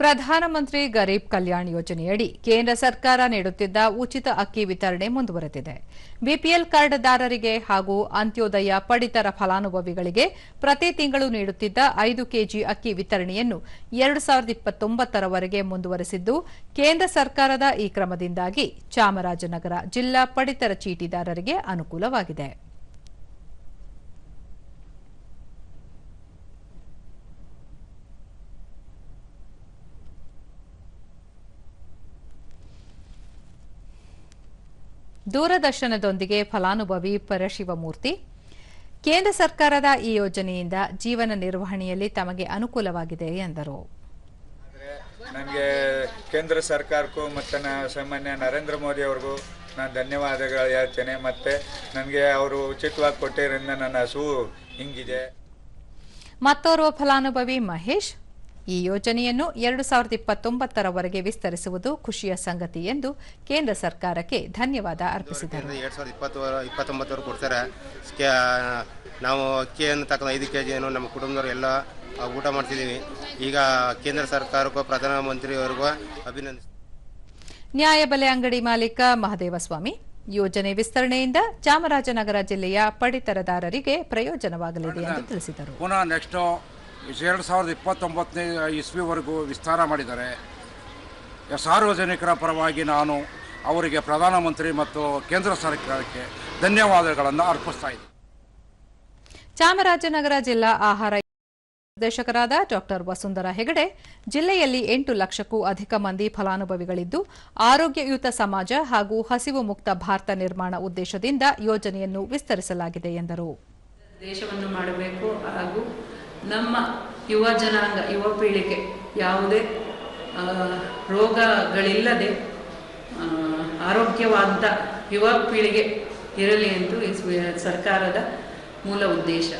ಪ್ರಧಾನಮಂತ್ರಿ ಗರೀಬ್ ಕಲ್ಯಾಣ್ ಯೋಜನೆಯಡಿ ಕೇಂದ್ರ ಸರ್ಕಾರ ನೀಡುತ್ತಿದ್ದ ಉಚಿತ ಅಕ್ಕಿ ವಿತರಣೆ ಮುಂದುವರೆದಿದೆ. ಬಿಪಿಎಲ್ ಕಾರ್ಡ್ದಾರರಿಗೆ ಹಾಗೂ ಅಂತ್ಯೋದಯ ಪಡಿತರ ಫಲಾನುಭವಿಗಳಿಗೆ ಪ್ರತಿ ತಿಂಗಳು ನೀಡುತ್ತಿದ್ದ ಐದು ಕೆಜಿ ಅಕ್ಕಿ ವಿತರಣೆಯನ್ನು ಎರಡು ಸಾವಿರದ ಇಪ್ಪತ್ತೊಂಬತ್ತರವರೆಗೆ ಮುಂದುವರೆಸಿದ್ದು, ಕೇಂದ್ರ ಸರ್ಕಾರದ ಈ ಕ್ರಮದಿಂದಾಗಿ ಚಾಮರಾಜನಗರ ಜಿಲ್ಲಾ ಪಡಿತರ ಚೀಟಿದಾರರಿಗೆ ಅನುಕೂಲವಾಗಿದೆ. ದೂರದರ್ಶನದೊಂದಿಗೆ ಫಲಾನುಭವಿ ಪರಶಿವಮೂರ್ತಿ. ಕೇಂದ್ರ ಸರ್ಕಾರದ ಈ ಯೋಜನೆಯಿಂದ ಜೀವನ ನಿರ್ವಹಣೆಯಲ್ಲಿ ತಮಗೆ ಅನುಕೂಲವಾಗಿದೆ ಎಂದರು. ನನಗೆ ಕೇಂದ್ರ ಸರ್ಕಾರಕ್ಕೂ ಮತ್ತು ಸಾಮಾನ್ಯ ನರೇಂದ್ರ ಮೋದಿ ಅವ್ರಿಗೂ ನಾನು ಧನ್ಯವಾದಗಳು ಹೇಳ್ತೇನೆ. ಮತ್ತು ನನಗೆ ಅವರು ಉಚಿತವಾಗಿ ಕೊಟ್ಟಿರೋದ್ರಿಂದ ನನ್ನ ಹಸು ಹಿಂಗಿದೆ. ಮತ್ತೋರ್ವ ಫಲಾನುಭವಿ ಮಹೇಶ್ ಈ ಯೋಜನೆಯನ್ನು ಎರಡು ಸಾವಿರದ ಇಪ್ಪತ್ತೊಂಬತ್ತರವರೆಗೆ ವಿಸ್ತರಿಸುವುದು ಖುಷಿಯ ಸಂಗತಿ ಎಂದು ಕೇಂದ್ರ ಸರ್ಕಾರಕ್ಕೆ ಧನ್ಯವಾದ ಅರ್ಪಿಸಿದರು. ಎರಡು ಸಾವಿರದ ಇಪ್ಪತ್ತು ಇಪ್ಪತ್ತೊಂಬತ್ತವರೆಗೆ ಕೊಡ್ತಾರೆ. ನಾವು ಅಕ್ಕಿಯನ್ನು ತಕ್ಕ ಐದು ಕೆ ಜಿಯನ್ನು ನಮ್ಮ ಕುಟುಂಬದವರು ಎಲ್ಲ ಊಟ ಮಾಡ್ತಿದ್ದೀವಿ ಈಗ ಕೇಂದ್ರ ಸರ್ಕಾರಕ್ಕೂ ಪ್ರಧಾನಮಂತ್ರಿಯವರಿಗೂ ಅಭಿನಂದಿಸ. ನ್ಯಾಯಬೆಲೆ ಅಂಗಡಿ ಮಾಲೀಕ ಮಹದೇವಸ್ವಾಮಿ ಯೋಜನೆ ವಿಸ್ತರಣೆಯಿಂದ ಚಾಮರಾಜನಗರ ಜಿಲ್ಲೆಯ ಪಡಿತರದಾರರಿಗೆ ಪ್ರಯೋಜನವಾಗಲಿದೆ ಎಂದು ತಿಳಿಸಿದರು. ಪುನಃ ನೆಕ್ಸ್ಟು ಎರಡು ಸಾವಿರದ ಇಪ್ಪತ್ತೊಂಬತ್ತನೇ ಇಸ್ವಿವರೆಗೂ ವಿಸ್ತಾರ ಮಾಡಿದ್ದಾರೆ. ಸಾರ್ವಜನಿಕರ ಪರವಾಗಿ ನಾನು ಅವರಿಗೆ ಪ್ರಧಾನಮಂತ್ರಿ ಮತ್ತು ಕೇಂದ್ರ ಸರ್ಕಾರಕ್ಕೆ ಧನ್ಯವಾದಗಳನ್ನು ಅರ್ಪಿಸ್ತಾ ಇದ್ದೀನಿ. ಚಾಮರಾಜನಗರ ಜಿಲ್ಲಾ ಆಹಾರ ನಿರ್ದೇಶಕರಾದ ಡಾಕ್ಟರ್ ವಸುಂಧರ ಹೆಗಡೆ ಜಿಲ್ಲೆಯಲ್ಲಿ ಎಂಟು ಲಕ್ಷಕ್ಕೂ ಅಧಿಕ ಮಂದಿ ಫಲಾನುಭವಿಗಳಿದ್ದು ಆರೋಗ್ಯಯುತ ಸಮಾಜ ಹಾಗೂ ಹಸಿವು ಮುಕ್ತ ಭಾರತ ನಿರ್ಮಾಣ ಉದ್ದೇಶದಿಂದ ಯೋಜನೆಯನ್ನು ವಿಸ್ತರಿಸಲಾಗಿದೆ ಎಂದರು. ದೇಶವನ್ನು ಮಾಡಬೇಕು ಹಾಗೂ ನಮ್ಮ ಯುವ ಜನಾಂಗ, ಯುವ ಪೀಳಿಗೆ ಯಾವುದೇ ರೋಗಗಳಿಲ್ಲದೆ ಆರೋಗ್ಯವಾದ ಯುವ ಪೀಳಿಗೆ ಇರಲಿ ಎಂದು ಸರ್ಕಾರದ ಮೂಲ ಉದ್ದೇಶ.